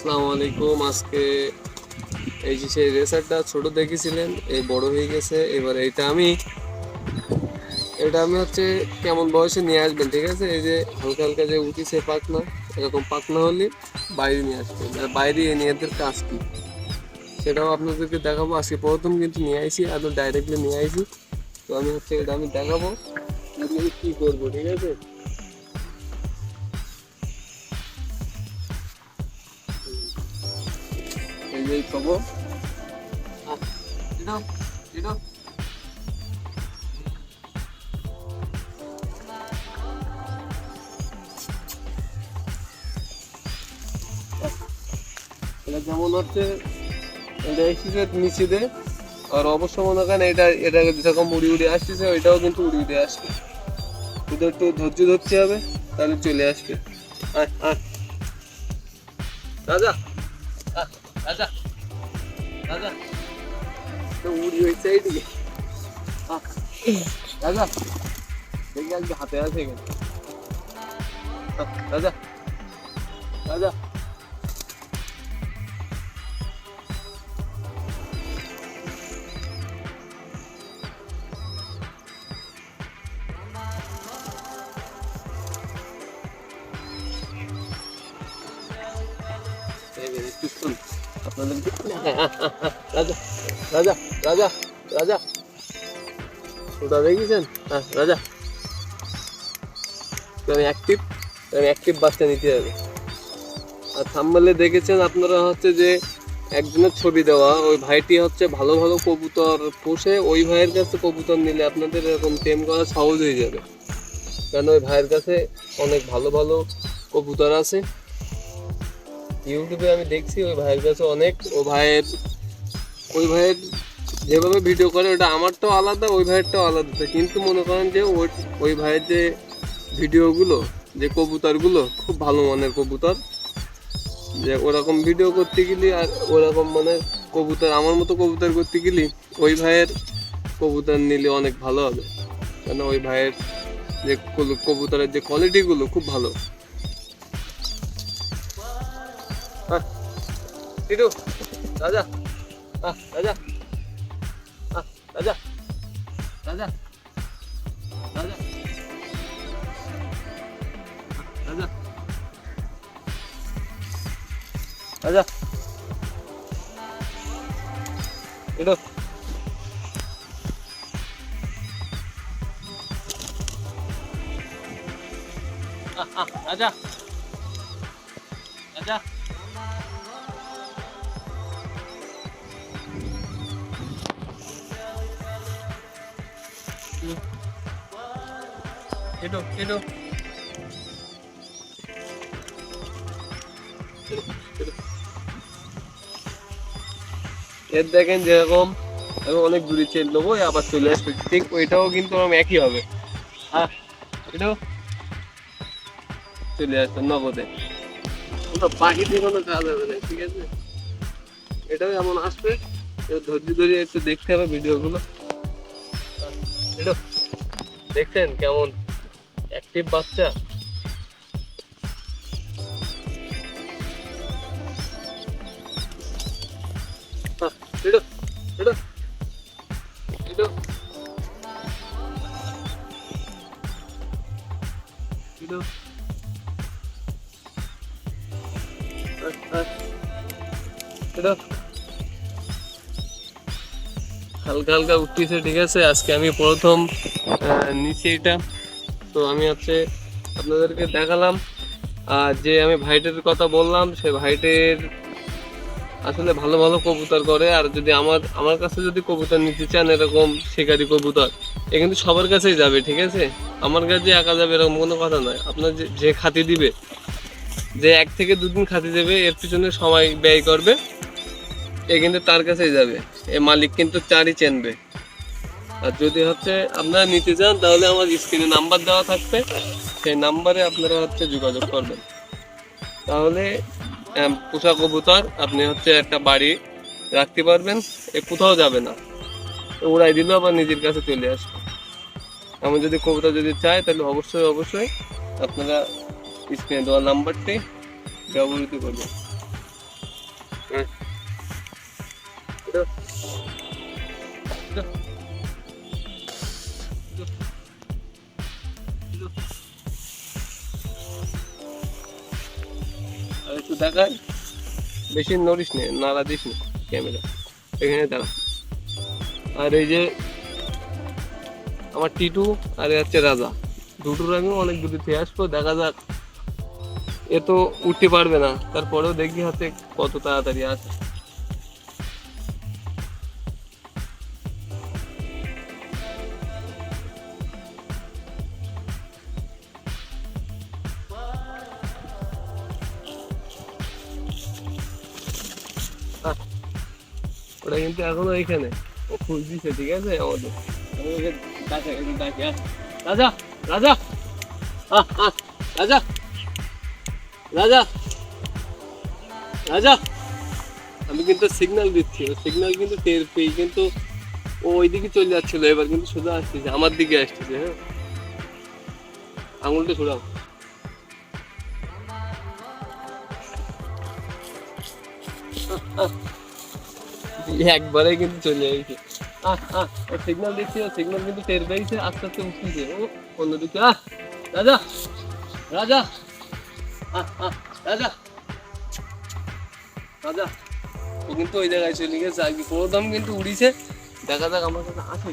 আসসালামু আলাইকুম। আজকে এই যে সেই রেসারটা ছোট দেখেছিলেন এই বড় হয়ে গেছে। এবার এইটা আমি, এটা আমি হচ্ছে কেমন বয়সে নিয়ে আসবেন, ঠিক আছে? এই যে হালকা হালকা যে উঠিছে পাকনা এরকম পাকনা হলে বাইরে নিয়ে আসবেন। আর বাইরে নিয়ে এদের কাজ কি? সেটাও আপনাদেরকে দেখাবো। আজকে প্রথম কিন্তু নিয়ে আইছি আর ডাইরেক্টলি নিয়ে আইছি। তো আমি হচ্ছে এটা আমি দেখাবো, কী করব, ঠিক আছে? এই যে এটা যেমন হচ্ছে এটা এসেছে নিচে দিয়ে আর অবশ্য মনে করেন এটা এটা যখন উড়ি উড়ি আসতেছে ওইটাও কিন্তু উড়ি উড়ি আসবে। শুধু একটু ধৈর্য ধরতে হবে তাহলে চলে আসবে। আয় আয়। রাজা আহ, রাজা রাজা তো উড়ি হয়েছে এইদিকে আহ, রাজা দেখি আজকে হাতে আছে কেন আহ, রাজা রাজা এই যে, একটু শুন। আপনাদেরকে রাজা রাজা রাজা রাজা ওটা দেখেছেন হ্যাঁ রাজা আমি অ্যাক্টিভ আমি অ্যাক্টিভ বাচ্চা নিতে হবে আর থাম্বালে দেখেছেন আপনারা হচ্ছে যে একজনের ছবি দেওয়া ওই ভাইটি হচ্ছে ভালো ভালো কবুতর পোষে ওই ভাইয়ের কাছে কবুতর নিলে আপনাদের এরকম প্রেম করা সহজ হয়ে যাবে কারণ ওই ভাইয়ের কাছে অনেক ভালো ভালো কবুতর আছে ইউটিউবে আমি দেখছি ওই ভাইয়ের কাছে অনেক, ও ভাইয়ের, ওই ভাইয়ের যেভাবে ভিডিও করে, ওটা আমারটাও আলাদা, ওই ভাইয়েরটাও আলাদা। কিন্তু মনে করেন যে ওই ওই ভাইয়ের যে ভিডিওগুলো যে কবুতরগুলো, খুব ভালো মানের কবুতর। যে ওরকম ভিডিও করতে গেলে আর ওরকম মানে কবুতর, আমার মতো কবুতর করতে গেলে ওই ভাইয়ের কবুতর নিলে অনেক ভালো হবে। কেন ওই ভাইয়ের যে কবুতরের যে কোয়ালিটিগুলো খুব ভালো। আহ, টিটু রাজা আহ, রাজা আহ, রাজা রাজা রাজা রাজা রাজা টিটু আহ, আহ, রাজা রাজা এর দেখেন যেরকম, আমি অনেক দূরে চেন নেব আবার চলে আসবে। ঠিক ওইটাও কিন্তু আমার একই হবে। হ্যাঁ এটাও চলে আসবে নগদে। ওটা পাখি দিয়ে কোনো কাজ হবে না, ঠিক আছে? এটাও এমন আসবে ধৈর্য ধরে একটু দেখতে হবে ভিডিওগুলো। এটা দেখছেন কেমন? অ্যাক্টিভ বাচ্চা? হালকা হালকা উঠতেছে, ঠিক আছে? আজকে আমি প্রথম নিচে এটা। তো আমি হচ্ছে আপনাদেরকে দেখালাম। আর যে আমি ভাইটের কথা বললাম, সে ভাইটের আসলে ভালো ভালো কবুতর করে। আর যদি আমার আমার কাছে যদি কবুতর নিতে চান, এরকম শিকারি কবুতর, এ কিন্তু সবার কাছেই যাবে, ঠিক আছে? আমার কাছে একা যাবে এরকম কোনো কথা নয়। আপনার যে খাতি দিবে যে এক থেকে দুদিন খাতি দেবে এর পিছনে সময় ব্যয় করবে। এ কিন্তু তার কাছেই যাবে। এ মালিক কিন্তু চারই চেনবে। আর যদি হচ্ছে আপনারা নিতে চান তাহলে আমার স্ক্রিনে নাম্বার দেওয়া থাকবে। সেই নাম্বারে আপনারা হচ্ছে যোগাযোগ করবেন। তাহলে আম, পোষা কবুতর আপনি হচ্ছে একটা বাড়ি রাখতে পারবেন। এ কোথাও যাবে না। উড়াই দিলেও আবার নিজের কাছে চলে আসবে। এমন যদি কবুতর যদি চায় তাহলে অবশ্যই অবশ্যই আপনারা স্ক্রিনে দেওয়া নাম্বারটি ব্যবহৃত। আর একটু দেখাই বেশি নড়িস নে নাড়া দিস না ক্যামেরা এখানে দাঁড়া আর এই যে আমার টিটু আর হচ্ছে রাজা দুটোর আমি অনেক দূরে থেকে আসব দেখা যাক এ তো উঠতে পারবে না। তারপরেও দেখি হাতে কত তাড়াতাড়ি আসে ওটা কিন্তু এখনও এখানে। ও খুঁজ দিছে ঠিক আছে? আমাদের। রাজা রাজা! আহ, রাজা! রাজা। রাজা, আমি কিন্তু সিগন্যাল দিচ্ছি সিগন্যাল কিন্তু টের পেয়ে, কিন্তু ও ওইদিকে চলে যাচ্ছিল এবার, কিন্তু সোজা আসতেছে আমার দিকে আসতেছে হ্যাঁ। আঙুলটা ছুড়াও। একবারে কিন্তু চলে যাইছে আহ আহ, ও সিগন্যাল দিচ্ছি, ও সিগন্যাল কিন্তু টের পেয়েছে, আস্তে আস্তে উঠতেছে ও অন্যদিকে, আহ, রাজা রাজা। রাজা। রাজা, ও কিন্তু ওই জায়গায় চলে গেছে আগে কোনো দাম কিন্তু উড়িছে। দেখা যাক আমার কাছে আসে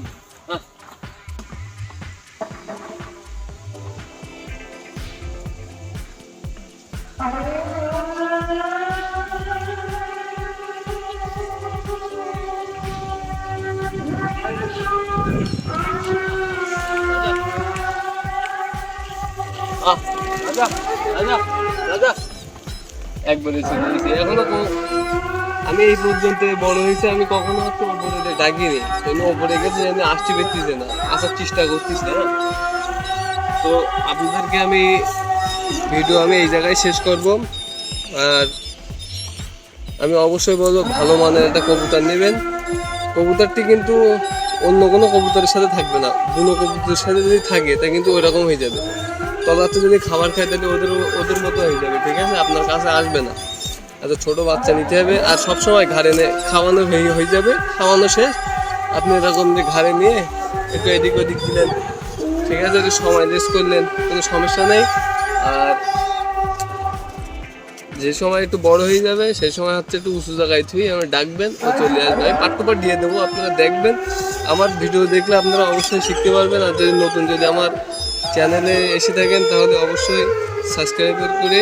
আমি এই পর্যন্ত বড় হয়েছে, আমি কখনো হচ্ছে ওপরে ডাকিনি। কোনো? ওপরে গেছে আমি আসতে পেরেছি না। আসার চেষ্টা করতেছি না তো আপনাদেরকে আমি ভিডিও আমি এই জায়গায় শেষ করব। আর আমি অবশ্যই বলব, ভালো মানের একটা কবুতর নেবেন। কবুতরটি কিন্তু অন্য কোনো কবুতরের সাথে থাকবে না। বুনো কবুতরের সাথে যদি থাকে, তা কিন্তু ওই রকম হয়ে যাবে। তলাতে যদি খাবার খায়, তাহলে ওদের ওদের মতো হয়ে যাবে, ঠিক আছে? আপনার কাছে আসবে না। এত ছোট বাচ্চা নিতে হবে, আর সব সময় ঘাড়ে নে খাওয়ানো হয়ে হয়ে যাবে, খাওয়ানো শেষ। আপনি এরকম যে ঘাড়ে নিয়ে একটু এদিক ওদিক দিলেন, ঠিক আছে? একটু সময় রেস্ট করলেন, কোনো সমস্যা নেই। আর যে সময় একটু বড় হয়ে যাবে, সেই সময় হচ্ছে একটু উঁচু জায়গায় থুই আমি ডাকবেন, ও চলে আসবে। আমি পাট দিয়ে দেবো, আপনারা দেখবেন। আমার ভিডিও দেখলে আপনারা অবশ্যই শিখতে পারবেন, আর যদি নতুন, যদি আমার চ্যানেলে এসে থাকেন তাহলে অবশ্যই সাবস্ক্রাইব করে